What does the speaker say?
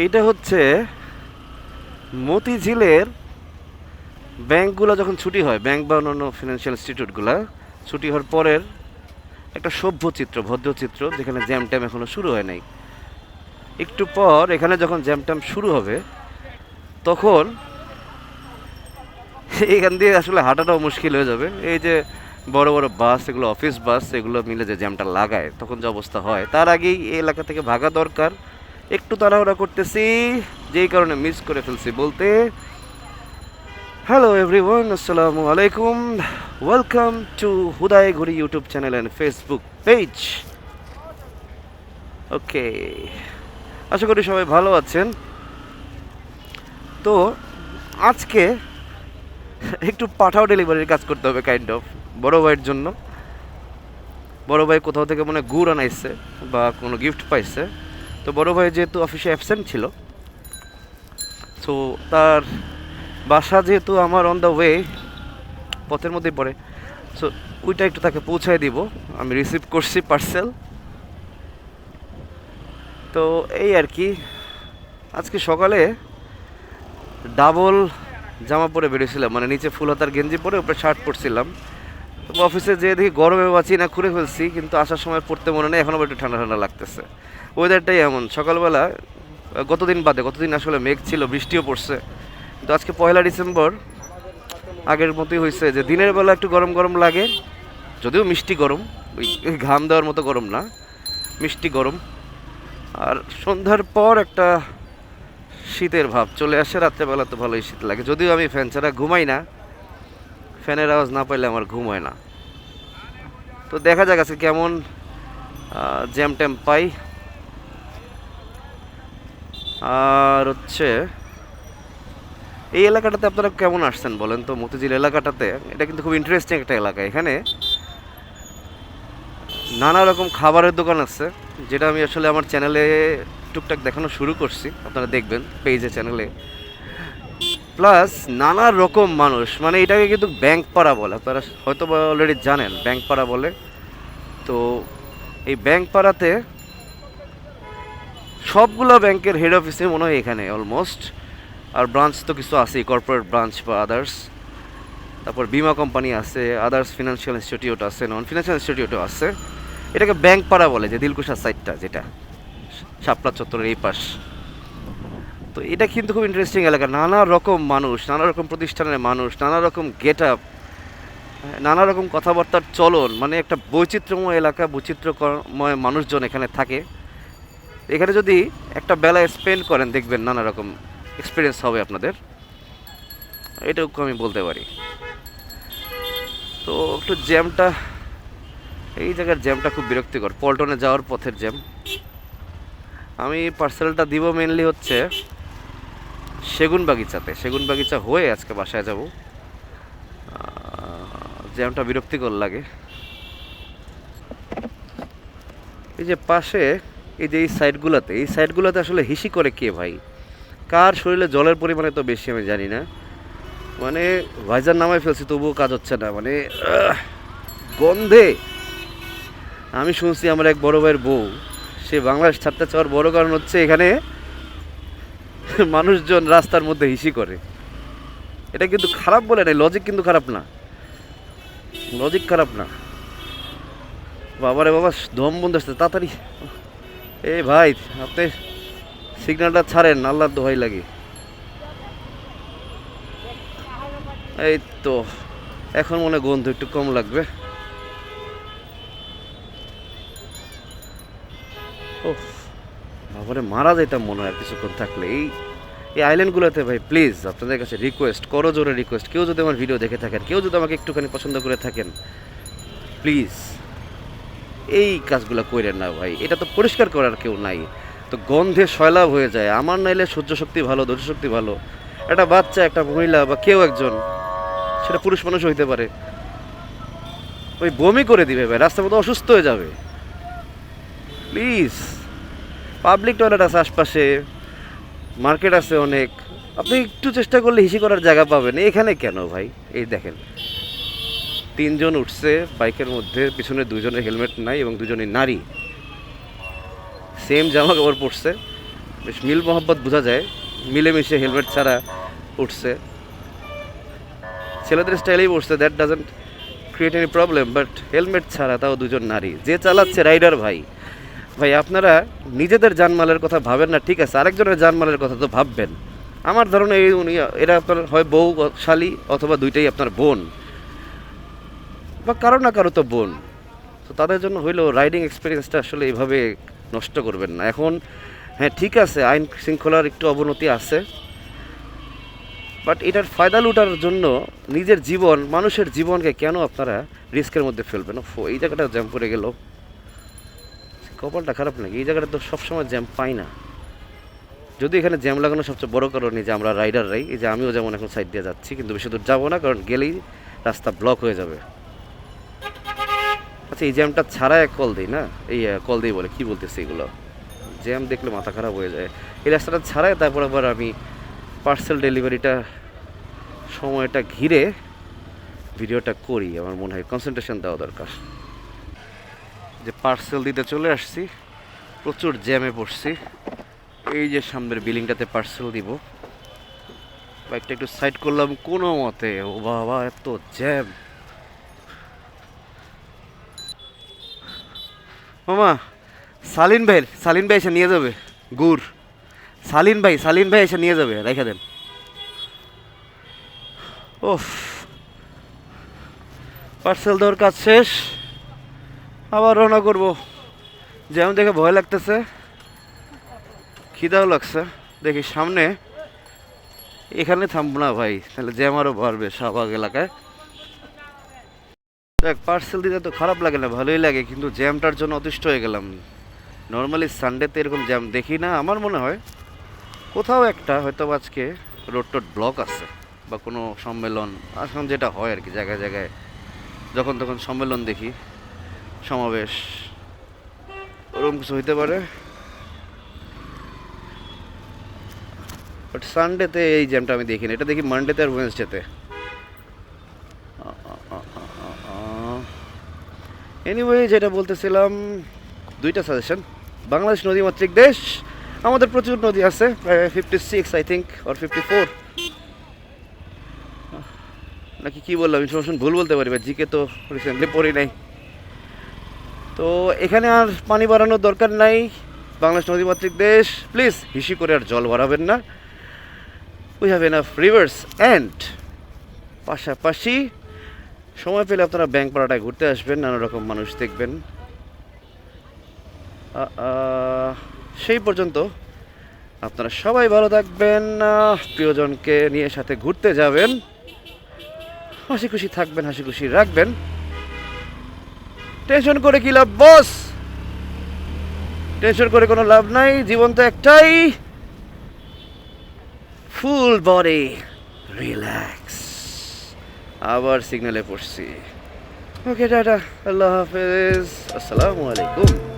এইটা হচ্ছে মতিঝিলের ব্যাংকগুলো যখন ছুটি হয়, ব্যাংক বা অন্যান্য ফিনান্সিয়াল ইনস্টিটিউটগুলো ছুটি হওয়ার পরের একটা সভ্য চিত্র ভদ্র চিত্র যেখানে জ্যাম ট্যাম এখনও শুরু হয় নাই। একটু পর এখানে যখন জ্যাম ট্যাম শুরু হবে, তখন এখান দিয়ে আসলে হাঁটাটাও মুশকিল হয়ে যাবে। এই যে বড় বড় বাস এগুলো অফিস বাস এগুলো মিলে যে জ্যামটা লাগায়, তখন যে অবস্থা হয়। তার আগেই এই এলাকা থেকে ভাগা দরকার। একটু তাড়াহুড়া করতেছি, যেই কারণে মিস করে ফেলছি বলতে। হ্যালো এভরিওয়ান আসসালামু আলাইকুম। Welcome to Hudai Ghuri YouTube channel and Facebook page okay আশা করি সবাই ভালো আছেন। তো, আজকে একটু পাঠাও ডেলিভারির কাজ করতে হবে কাইন্ড অফ বড় ভাইয়ের জন্য। বড় ভাই কোথাও থেকে মনে গুড় আনাইছে বা কোনো গিফট পাইছে। তো বড় ভাই যেহেতু অফিসে অ্যাবসেন্ট ছিল সো তার বাসা যেহেতু আমার অন দ্য ওয়ে পথের মধ্যেই পড়ে সো ওইটা একটু তাকে পৌঁছায় দিব। আমি রিসিভ করছি পার্সেল তো এই আর কি, আজকে সকালে ডাবল জামা পরে বেরিয়েছিলাম মানে নিচে ফুল হাতার গেঞ্জি পরে উপরে শার্ট পরছিলাম। তো অফিসে যেয়ে দেখি গরমে বাঁচি না খুলে ফেলছি, কিন্তু আসার সময় পড়তে মনে নেই এখনও একটু ঠান্ডা ঠান্ডা লাগতেছে। ওয়েদারটাই এমন, সকালবেলা গতদিন বাদে, গতদিন আসলে মেঘ ছিল, বৃষ্টিও পড়ছে। কিন্তু আজকে পয়লা ডিসেম্বর, আগের মতোই হয়েছে যে দিনের বেলা একটু গরম গরম লাগে, যদিও মিষ্টি গরম, ওই ঘাম দেওয়ার মতো গরম না, মিষ্টি গরম। আর সন্ধ্যার পর একটা শীতের ভাব চলে আসে, রাত্রেবেলা তো ভালোই শীত লাগে, যদিও আমি ফ্যান ছাড়া ঘুমাই না ফ্যানের আওয়াজ না পাইলে আমার ঘুম হয় না। তো দেখা যাক আজকে কেমন জ্যাম ট্যাম পাই। আর হচ্ছে, এই এলাকাটাতে আপনারা কেমন আসছেন বলেন তো? মতিঝিল এলাকাটাতে, এটা কিন্তু খুব ইন্টারেস্টিং একটা এলাকা এখানে। নানা রকম খাবারের দোকান আছে, যেটা আমি আসলে আমার চ্যানেলে টুকটাক দেখানো শুরু করছি। আপনারা দেখবেন পেজে চ্যানেলে প্লাস নানা রকম মানুষ মানে এটাকে কিন্তু ব্যাংক পাড়া বলে। আপনারা হয়তো অলরেডি জানেন ব্যাংক পাড়া বলে। তো এই ব্যাংক পাড়াতে সবগুলো ব্যাংকের হেড অফিসে মনে হয় এখানে অলমোস্ট আর ব্রাঞ্চ তো কিছু আছেই কর্পোরেট ব্রাঞ্চ বা আদার্স তারপর বিমা কোম্পানি আছে আদার্স ফিনান্সিয়াল ইনস্টিটিউট আছে নন ফিনান্সিয়াল ইনস্টিটিউটও আছে। এটাকে ব্যাংক পাড়া বলে, যে দিলকুশা সাইডটা যেটা, শাপলা চত্বরের এই পাশ। তো এটা কিন্তু খুব ইন্টারেস্টিং এলাকা। নানা রকম মানুষ, নানা রকম প্রতিষ্ঠানের মানুষ, নানা রকম গেট আপ নানা রকম কথাবার্তার চলন মানে একটা বৈচিত্র্যময় এলাকা বৈচিত্র্যময় মানুষজন এখানে থাকে। এখানে যদি একটা বেলা স্পেন্ড করেন, দেখবেন নানা রকম এক্সপিরিয়েন্স হবে আপনাদের। এটুকু আমি বলতে পারি। তো একটু জ্যামটা এই জায়গার জ্যামটা খুব বিরক্তিকর। পল্টনে যাওয়ার পথের জ্যাম আমি পার্সেলটা দিব মেনলি হচ্ছে সেগুন বাগিচাতে সেগুন বাগিচা হয়ে আজকে বাসায় যাব। জ্যামটা বিরক্তিকর লাগে। এই যে পাশে, এই যে এই সাইডগুলোতে এই সাইডগুলোতে আসলে হিসি করে কে ভাই? কার শরীরে জলের পরিমাণে তো বেশি আমি জানি না। মানে ভাইজার নামায় ফেলছি, তবুও কাজ হচ্ছে না। মানে গন্ধে। আমি শুনছি আমার এক বড় ভাইয়ের বউ, সে বাংলাদেশ ছাড়তে চাওয়ার বড় কারণ হচ্ছে এখানে মানুষজন রাস্তার মধ্যে হিসি করে। এটা কিন্তু খারাপ বলে না লজিক কিন্তু খারাপ না। লজিক খারাপ না। বাবারে বাবা, দম বন্ধ আসছে তাড়াতাড়ি। এ ভাই আপনি সিগন্যালটা ছাড়েন, আল্লাহর দোহাই লাগে। এই তো, এখন মনে গন্ধ একটু কম লাগবে। ও বাবারে, মারা যেতাম মনে হয় কিছুক্ষণ থাকলে। এই এই আইল্যান্ডগুলোতে ভাই প্লিজ আপনাদের কাছে রিকোয়েস্ট করো জোরে রিকোয়েস্ট কেউ যদি আমার ভিডিও দেখে থাকেন, কেউ যদি আমাকে একটুখানি পছন্দ করে থাকেন প্লিজ এই কাজগুলো করেন না ভাই। এটা তো পরিষ্কার করার কেউ নাই। তো গন্ধে সয়লাভ হয়ে যায়। আমার নাইলে সহ্য শক্তি ভালো, ধৈর্য শক্তি ভালো। একটা বাচ্চা, একটা মহিলা বা কেউ একজন, সেটা পুরুষ মানুষ হইতে পারে। ওই বমি করে দিবে ভাই, রাস্তার মধ্যে অসুস্থ হয়ে যাবে। প্লিজ পাবলিক টয়লেট আছে আশপাশে মার্কেট আছে অনেক। আপনি একটু চেষ্টা করলে হিসি করার জায়গা পাবেন। এখানে কেন ভাই? এই দেখেন। তিনজন উঠছে বাইকের মধ্যে, পিছনে দুজনের হেলমেট নাই এবং দুজনই নারী। সেম জামা কাপড় পরছে। বেশ মিল মোহাব্বত বোঝা যায়। মিলেমিশে হেলমেট ছাড়া উঠছে। ছেলেদের স্টাইলেই পড়ছে that doesn't create any problem but helmet ছাড়া তাও দুজন নারী। যে চালাচ্ছে রাইডার ভাই ভাই, আপনারা নিজেদের জানমালের কথা ভাবেন না, ঠিক আছে? আরেকজনের জানমালের কথা তো ভাববেন। আমার ধারণা এই উনি, এরা আপনার হয় বউ শালী অথবা দুইটাই আপনার বোন। বা কারও না কারও তো বোন। তো তাদের জন্য হইলেও রাইডিং এক্সপিরিয়েন্সটা আসলে এইভাবে নষ্ট করবেন না। এখন হ্যাঁ ঠিক আছে, আইন শৃঙ্খলার একটু অবনতি আছে। বাট এটার ফায়দা লুটার জন্য নিজের জীবন, মানুষের জীবনকে কেন আপনারা রিস্কের মধ্যে ফেলবেন? এই জায়গাটা জ্যাম পড়ে গেল। কপালটা খারাপ নাকি? এই জায়গাটা তো সবসময় জ্যাম পাই না। যদি এখানে জ্যাম লাগানো সবচেয়ে বড় কারণ এই যে আমরা রাইডাররাই, এই যে আমিও যেমন এখন সাইড দিয়ে যাচ্ছি, কিন্তু বেশি দূর যাব না, কারণ গেলেই রাস্তা ব্লক হয়ে যাবে। আচ্ছা এই জ্যামটা ছাড়া এক কল দিই না? এই কল দিই বলে, কি বলতেছে এগুলো? জ্যাম দেখলে মাথা খারাপ হয়ে যায়। এই রাস্তাটা ছাড়াই তারপর আবার আমি পার্সেল ডেলিভারিটা সময়টা ঘিরে ভিডিওটা করি, আমার মনে হয় কনসেন্ট্রেশন দেওয়া দরকার। যে পার্সেল দিতে চলে আসছি, প্রচুর জ্যামে পড়ছি। এই যে সামনের বিল্ডিংটাতে পার্সেল দিব। বাইকটা একটু সাইড করলাম, কোনো মতে। ও বাবা, এত জ্যাম। মামা, সালিন ভাই সালিন ভাই এসে নিয়ে যাবে। গুড় সালিন ভাই সালিন ভাই এসে নিয়ে যাবে, রেখে দেন। ওফ পার্সেল দেওয়ার কাজ শেষ। আবার রওনা করব। যেমন দেখে ভয় লাগতেছে, খিদাও লাগছে। দেখি সামনে, এখানে থামবো না ভাই, তাহলে জ্যাম আরও বাড়বে শাহবাগ এলাকায়। দেখ পার্সেল দিতে তো খারাপ লাগে না, ভালোই লাগে, কিন্তু জ্যামটার জন্য অতিষ্ঠ হয়ে গেলাম। নর্মালি সানডেতে এরকম জ্যাম দেখি না, আমার মনে হয়। কোথাও একটা, হয়তো আজকে রোড টোড ব্লক আছে, বা কোনো সম্মেলন এখন যেটা হয় আর কি, জায়গায় জায়গায়। যখন তখন সম্মেলন দেখি। সমাবেশ। ওরকম কিছু হইতে পারে। বাট সানডেতে এই জ্যামটা আমি দেখিনি। এটা দেখি মানডেতে আর ওয়েন্সডেতে এনিওয়ে যেটা বলতেছিলাম, দুইটা সাজেশন বাংলাদেশ নদীমাতৃক দেশ। আমাদের প্রচুর নদী আছে, প্রায় fifty six I think or fifty four নাকি কী বললাম? ইনফরমেশন ভুল বলতে পারি, বা জিকে তো রিসেন্টলি পড়ি নাই। তো এখানে আর পানি বাড়ানোর দরকার নাই। বাংলাদেশ নদীমাতৃক দেশ। প্লিজ হিসি করে আর জল বাড়াবেন না। We have enough rivers and পাশাপাশি সময় পেলে আপনারা ব্যাংক পাড়াটায় ঘুরতে আসবেন, নানা রকম মানুষ দেখবেন। সেই পর্যন্ত আপনারা সবাই ভালো থাকবেন প্রিয়জনকে নিয়ে সাথে ঘুরতে যাবেন। হাসি খুশি থাকবেন হাসি খুশি রাখবেন। টেনশন করে কি লাভ বস টেনশন করে কোনো লাভ নাই, জীবন তো একটাই। ফুল বডি রিল্যাক্স আবার সিগনালে পড়ছি। ওকে টাটা। আল্লাহ হাফেজ। আসসালামু আলাইকুম।